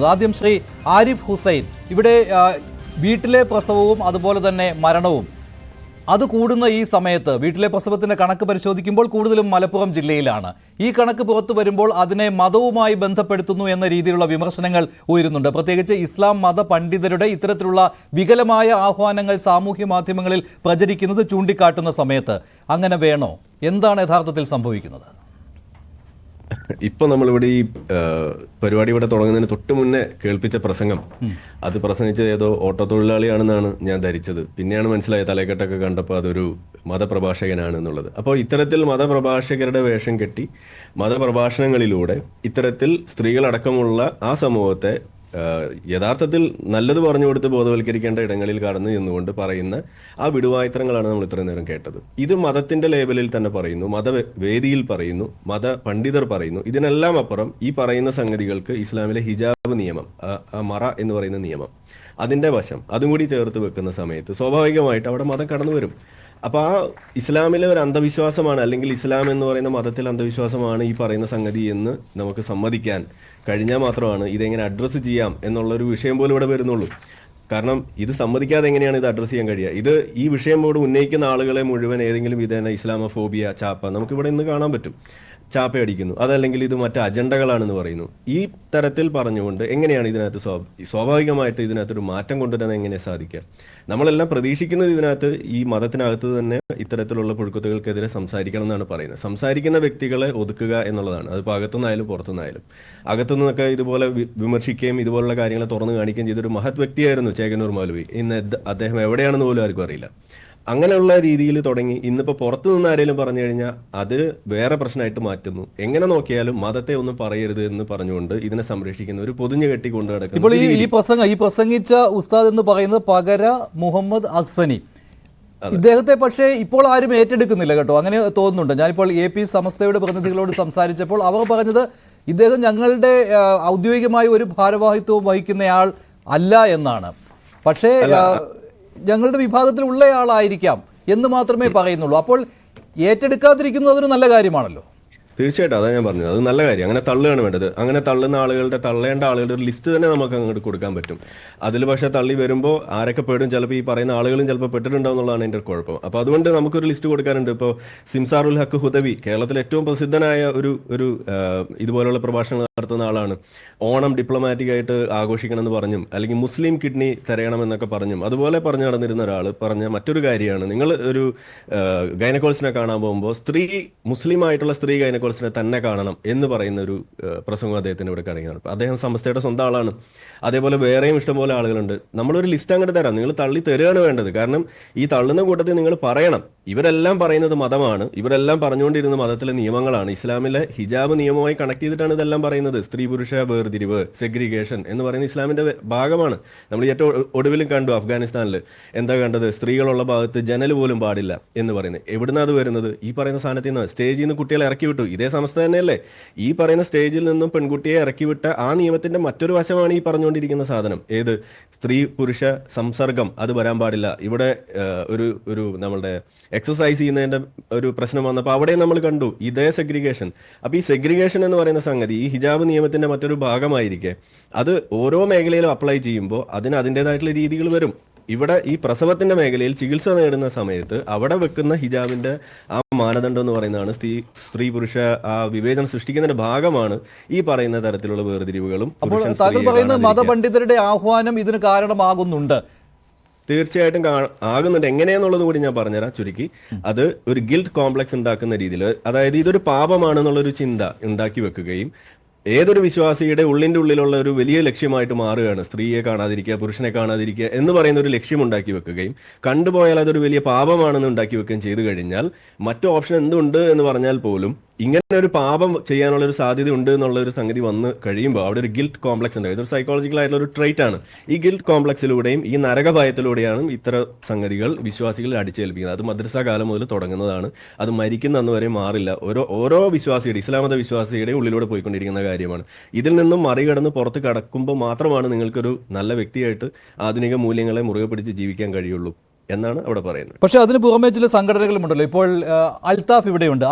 പറയുന്നത് ആദ്യം ശ്രീ ആരിഫ് ഹുസൈൻ. ഇവിടെ വീട്ടിലെ പ്രസവവും അതുപോലെ തന്നെ മരണവും. അത് കൂടുന്ന ഈ സമയത്ത് വീട്ടിലെ പ്രസവത്തിന്റെ കണക്ക് പരിശോധിക്കുമ്പോൾ കൂടുതലും മലപ്പുറം ജില്ലയിലാണ്. ഈ കണക്ക് പുറത്തു വരുമ്പോൾ അതിനെ മതവുമായി ബന്ധപ്പെടുത്തുന്നു എന്ന രീതിയിലുള്ള വിമർശനങ്ങൾ ഉയരുന്നുണ്ട്. പ്രത്യേകിച്ച് ഇസ്ലാം മത പണ്ഡിതരുടെ ഇത്തരത്തിലുള്ള വികലമായ ആഹ്വാനങ്ങൾ സാമൂഹ്യ മാധ്യമങ്ങളിൽ പ്രചരിക്കുന്നത് ചൂണ്ടിക്കാട്ടുന്ന സമയത്ത്. അങ്ങനെ വേണോ? എന്താണ് യഥാർത്ഥത്തിൽ സംഭവിക്കുന്നത്? ഇപ്പൊ നമ്മളിവിടെ ഈ പരിപാടി ഇവിടെ തുടങ്ങുന്നതിന് തൊട്ട് മുന്നേ കേൾപ്പിച്ച പ്രസംഗം. അത് പ്രസംഗിച്ചത് ഏതോ ഓട്ടോ തൊഴിലാളിയാണെന്നാണ് ഞാൻ ധരിച്ചത്. പിന്നെയാണ് മനസ്സിലായത് തലക്കെട്ടൊക്കെ കണ്ടപ്പോൾ അതൊരു മതപ്രഭാഷകനാണ് എന്നുള്ളത്. അപ്പോൾ ഇത്തരത്തിൽ മതപ്രഭാഷകരുടെ വേഷം കെട്ടി മതപ്രഭാഷണങ്ങളിലൂടെ ഇത്തരത്തിൽ സ്ത്രീകളടക്കമുള്ള ആ സമൂഹത്തെ യഥാർത്ഥത്തിൽ നല്ലത് പറഞ്ഞു കൊടുത്ത് ബോധവൽക്കരിക്കേണ്ട ഇടങ്ങളിൽ കടന്നു നിന്നുകൊണ്ട് പറയുന്ന ആ വിടുവായത്രങ്ങളാണ് നമ്മൾ ഇത്രയും നേരം കേട്ടത്. ഇത് മതത്തിന്റെ ലേബലിൽ തന്നെ പറയുന്നു മതവേദിയിൽ പറയുന്നു മത പണ്ഡിതർ പറയുന്നു. ഇതിനെല്ലാം അപ്പുറം ഈ പറയുന്ന സംഗതികൾക്ക് ഇസ്ലാമിലെ ഹിജാബ് നിയമം മറ എന്ന് പറയുന്ന നിയമം അതിന്റെ വശം അതും കൂടി ചേർത്ത് വെക്കുന്ന സമയത്ത് സ്വാഭാവികമായിട്ട് അവിടെ മതം കടന്നു വരും അപ്പൊ ആ ഇസ്ലാമിലെ ഒരു അന്ധവിശ്വാസമാണ് അല്ലെങ്കിൽ ഇസ്ലാം എന്ന് പറയുന്ന മതത്തിൽ അന്ധവിശ്വാസമാണ് ഈ പറയുന്ന സംഗതി എന്ന് നമുക്ക് സമ്മതിക്കാൻ കഴിഞ്ഞാൽ മാത്രമാണ് ഇതെങ്ങനെ അഡ്രസ്സ് ചെയ്യാം എന്നുള്ളൊരു വിഷയം പോലും ഇവിടെ വരുന്നുള്ളൂ. കാരണം ഇത് സമ്മതിക്കാതെ എങ്ങനെയാണ് ഇത് അഡ്രസ്സ് ചെയ്യാൻ കഴിയുക? ഇത് ഈ വിഷയം പോലും ഉന്നയിക്കുന്ന ആളുകളെ മുഴുവൻ ഏതെങ്കിലും വിധേന ഇസ്ലാമോഫോബിയ ചാപ്പ നമുക്കിവിടെ ഇന്ന് കാണാൻ പറ്റും. ചാപ്പയടിക്കുന്നു. അതല്ലെങ്കിൽ ഇത് മറ്റ് അജണ്ടകളാണെന്ന് പറയുന്നു. ഈ തരത്തിൽ പറഞ്ഞുകൊണ്ട് എങ്ങനെയാണ് ഇതിനകത്ത് സ്വാ- സ്വാഭാവികമായിട്ട് ഇതിനകത്തൊരു മാറ്റം കൊണ്ടുവരാൻ എങ്ങനെ സാധിക്കുക? നമ്മളെല്ലാം പ്രതീക്ഷിക്കുന്നത് ഇതിനകത്ത് ഈ മതത്തിനകത്ത് തന്നെ ഇത്തരത്തിലുള്ള പുഴുക്കുത്തുകൾക്കെതിരെ സംസാരിക്കണം എന്നാണ് പറയുന്നത്. സംസാരിക്കുന്ന വ്യക്തികളെ ഒതുക്കുക എന്നുള്ളതാണ്. അത് അകത്തുനിന്നായാലും പുറത്തുനിന്നായാലും. അകത്തുനിന്നൊക്കെ ഇതുപോലെ വിമർശിക്കുകയും ഇതുപോലുള്ള കാര്യങ്ങളെ തുറന്നു കാണിക്കുകയും ചെയ്തൊരു മഹത് വ്യക്തിയായിരുന്നു ചേകനൂർ മൗലവി. ഇന്ന് അദ്ദേഹം എവിടെയാണെന്ന് പോലും ആർക്കും അറിയില്ല. അങ്ങനെയുള്ള രീതിയിൽ തുടങ്ങി. ഇന്നിപ്പോൾ പുറത്തു നിന്ന് ആരെങ്കിലും പറഞ്ഞു കഴിഞ്ഞാൽ അത് വേറെ പ്രശ്നമായിട്ട് മാറ്റുന്നു. എങ്ങനെ നോക്കിയാലും മതത്തെ ഒന്നും പറയരുത് എന്ന് പറഞ്ഞുകൊണ്ട് ഇതിനെ സംരക്ഷിക്കുന്ന ഒരു പൊതിഞ്ഞു കെട്ടി കൊണ്ടു ഇപ്പോൾ ഈ പ്രസംഗം ഈ പ്രസംഗിച്ച ഉസ്താദ് എന്ന് പറയുന്നത് പകര മുഹമ്മദ് അക്സനി ഇദ്ദേഹത്തെ പക്ഷേ ഇപ്പോൾ ആരും ഏറ്റെടുക്കുന്നില്ല കേട്ടോ. അങ്ങനെ തോന്നുന്നുണ്ട്. ഞാനിപ്പോൾ എ പി സമസ്തയുടെ പ്രതിനിധികളോട് സംസാരിച്ചപ്പോൾ അവർ പറഞ്ഞത് ഇദ്ദേഹം ഞങ്ങളുടെ ഔദ്യോഗികമായ ഒരു ഭാരവാഹിത്വവും വഹിക്കുന്നയാൾ അല്ല എന്നാണ്. പക്ഷേ ഞങ്ങളുടെ വിഭാഗത്തിൽ ഉള്ളയാളായിരിക്കാം എന്ന് മാത്രമേ പറയുന്നുള്ളൂ. അപ്പോൾ ഏറ്റെടുക്കാതിരിക്കുന്നത് അതൊരു നല്ല കാര്യമാണല്ലോ. തീർച്ചയായിട്ടും അതാ ഞാൻ പറഞ്ഞത്. അത് നല്ല കാര്യം. അങ്ങനെ തള്ളുകയാണ് വേണ്ടത്. അങ്ങനെ തള്ളുന്ന ആളുകളുടെ തള്ളേണ്ട ആളുകളുടെ ഒരു ലിസ്റ്റ് തന്നെ നമുക്ക് അങ്ങോട്ട് കൊടുക്കാൻ പറ്റും. അതിൽ പക്ഷെ തള്ളി വരുമ്പോൾ ആരൊക്കെ പെടും? ചിലപ്പോൾ ഈ പറയുന്ന ആളുകളും ചിലപ്പോൾ പെട്ടിട്ടുണ്ടാവും എന്നുള്ളതാണ് എന്റെ കുഴപ്പം. അപ്പോൾ അതുകൊണ്ട് നമുക്കൊരു ലിസ്റ്റ് കൊടുക്കാനുണ്ട്. ഇപ്പോൾ സിംസാറുൽ ഹക്ക് ഹുദവി കേരളത്തിലെ ഏറ്റവും പ്രസിദ്ധനായ ഒരു ഒരു ഇതുപോലുള്ള പ്രഭാഷണങ്ങൾ നടത്തുന്ന ആളാണ്. ഓണം ഡിപ്ലോമാറ്റിക് ആയിട്ട് ആഘോഷിക്കണം എന്ന് പറഞ്ഞും അല്ലെങ്കിൽ മുസ്ലിം കിഡ്നി തിരയണമെന്നൊക്കെ പറഞ്ഞും അതുപോലെ പറഞ്ഞു നടന്നിരുന്ന ഒരാൾ പറഞ്ഞ മറ്റൊരു കാര്യമാണ്. നിങ്ങൾ ഒരു ഗൈനക്കോൾസിനെ കാണാൻ പോകുമ്പോൾ സ്ത്രീ മുസ്ലിം ആയിട്ടുള്ള സ്ത്രീ ഗൈനക്കോൾസിനെ തന്നെ കാണണം എന്ന് പറയുന്ന ഒരു പ്രസംഗം അദ്ദേഹത്തിന് ഇവിടെ കടങ്ങാണ് അദ്ദേഹം സമസ്തയുടെ സ്വന്തം ആളാണ്. അതേപോലെ വേറെയും ഇഷ്ടംപോലെ ആളുകളുണ്ട്. നമ്മളൊരു ലിസ്റ്റ് അങ്ങോട്ട് തരാം. നിങ്ങൾ തള്ളി തരികയാണ് വേണ്ടത്. കാരണം ഈ തള്ളുന്ന കൂട്ടത്തിൽ നിങ്ങൾ പറയണം. ഇവരെല്ലാം പറയുന്നത് മതമാണ്. ഇവരെല്ലാം പറഞ്ഞുകൊണ്ടിരുന്ന മതത്തിലെ നിയമങ്ങളാണ്. ഇസ്ലാമിലെ ഹിജാബ് നിയമവുമായി കണക്ട് ചെയ്തിട്ടാണ് ഇതെല്ലാം പറയുന്നത്. സ്ത്രീ പുരുഷ വേർതിരിവ് സെഗ്രിഗേഷൻ എന്ന് പറയുന്ന ഇസ്ലാമിന്റെ ഭാഗമാണ്. നമ്മൾ ഏറ്റവും ഒടുവിലും കണ്ടു അഫ്ഗാനിസ്ഥാനിൽ എന്താ കണ്ടത്? സ്ത്രീകളുള്ള ഭാഗത്ത് ജനൽ പോലും പാടില്ല എന്ന് പറയുന്നത്. എവിടുന്നാ അത് വരുന്നത്? ഈ പറയുന്ന സ്ഥാനത്ത് നിന്ന് സ്റ്റേജിൽ നിന്ന് കുട്ടികളെ ഇറക്കി വിട്ടു ഇതേ സംസ്ഥ തന്നെയല്ലേ? ഈ പറയുന്ന സ്റ്റേജിൽ നിന്നും പെൺകുട്ടിയെ ഇറക്കി വിട്ട ആ നിയമത്തിന്റെ മറ്റൊരു വശമാണ് ഈ പറഞ്ഞുകൊണ്ടിരിക്കുന്ന സാധനം. ഏത്? സ്ത്രീ പുരുഷ സംസർഗം. അത് വരാൻ പാടില്ല. ഇവിടെ ഒരു ഒരു നമ്മളുടെ എക്സസൈസ് ചെയ്യുന്നതിന്റെ ഒരു പ്രശ്നം വന്നപ്പോൾ അവിടെ നമ്മൾ കണ്ടു ഇതേ സെഗ്രിഗേഷൻ അപ്പൊ ഈ സെഗ്രിഗേഷൻ എന്ന് പറയുന്ന സംഗതി ഈ ഹിജാബ് നിയമത്തിന്റെ മറ്റൊരു ഭാഗമായിരിക്കെ. അത് ഓരോ മേഖലയിലും അപ്ലൈ ചെയ്യുമ്പോൾ അതിന് അതിന്റെതായിട്ടുള്ള രീതികൾ വരും. ഇവിടെ ഈ പ്രസവത്തിന്റെ മേഖലയിൽ ചികിത്സ നേടുന്ന സമയത്ത് അവിടെ വെക്കുന്ന ഹിജാബിന്റെ ആ മാനദണ്ഡം എന്ന് പറയുന്നതാണ് സ്ത്രീ സ്ത്രീ പുരുഷ ആ വിവേചനം സൃഷ്ടിക്കുന്നതിന്റെ ഭാഗമാണ് ഈ പറയുന്ന തരത്തിലുള്ള വേർതിരിവുകളും അപ്പോൾ താങ്കൾ പറയുന്ന മതപണ്ഡിതരുടെ ആഹ്വാനം ഇതിന് കാരണമാകുന്നുണ്ട്. തീർച്ചയായിട്ടും ആകുന്നുണ്ട്. എങ്ങനെയെന്നുള്ളത് കൂടി ഞാൻ പറഞ്ഞുതരാം ചുരുക്കി. അത് ഒരു ഗിൽഡ് കോംപ്ലക്സ് ഉണ്ടാക്കുന്ന രീതിയിൽ അതായത് ഇതൊരു പാപമാണെന്നുള്ളൊരു ചിന്ത ഉണ്ടാക്കി വെക്കുകയും ഏതൊരു വിശ്വാസിയുടെ ഉള്ളിന്റെ ഉള്ളിലുള്ള ഒരു വലിയ ലക്ഷ്യമായിട്ട് മാറുകയാണ്. സ്ത്രീയെ കാണാതിരിക്കുക പുരുഷനെ കാണാതിരിക്കുക എന്ന് പറയുന്ന ഒരു ലക്ഷ്യം ഉണ്ടാക്കി വെക്കുകയും കണ്ടുപോയാൽ അതൊരു വലിയ പാപമാണെന്ന് ഉണ്ടാക്കി വെക്കുകയും ചെയ്തു കഴിഞ്ഞാൽ മറ്റു ഓപ്ഷൻ എന്തുണ്ട് എന്ന് പറഞ്ഞാൽ പോലും ഇങ്ങനെ ഒരു പാപം ചെയ്യാനുള്ള ഒരു സാധ്യത ഉണ്ട് എന്നുള്ള ഒരു സംഗതി വന്ന് കഴിയുമ്പോൾ അവിടെ ഒരു ഗിൽറ്റ് കോംപ്ലക്സ് ഉണ്ട്. ഇതൊരു സൈക്കോളജിക്കൽ ആയിട്ടുള്ള ഒരു ട്രേറ്റ് ആണ്. ഈ ഗിൽറ്റ് കോംപ്ലക്സിലൂടെയും ഈ നരകഭയത്തിലൂടെയാണ് ഇത്തരം സംഗതികൾ വിശ്വാസികളിൽ അടിച്ചേൽപ്പിക്കുന്നത്. അത് മദ്രസ കാലം മുതൽ തുടങ്ങുന്നതാണ്. അത് മരിക്കുന്ന അന്ന് വരെ മാറില്ല. ഓരോ ഓരോ വിശ്വാസിയുടെ ഇസ്ലാമത വിശ്വാസിയുടെ ഉള്ളിലൂടെ പോയിക്കൊണ്ടിരിക്കുന്ന കാര്യമാണ്. ഇതിൽ നിന്നും മറികടന്ന് പുറത്ത് കടക്കുമ്പോൾ മാത്രമാണ് നിങ്ങൾക്കൊരു നല്ല വ്യക്തിയായിട്ട് ആധുനിക മൂല്യങ്ങളെ മുറുകെ പിടിച്ച് ജീവിക്കാൻ കഴിയുള്ളൂ എന്നാണ് അവിടെ പറയുന്നത്. പക്ഷേ അതിന് പുറമേ ചില സംഘടനകളുമുണ്ടല്ലോ. ഇപ്പോൾ അൽതാഫ് ഇവിടെയുണ്ട്.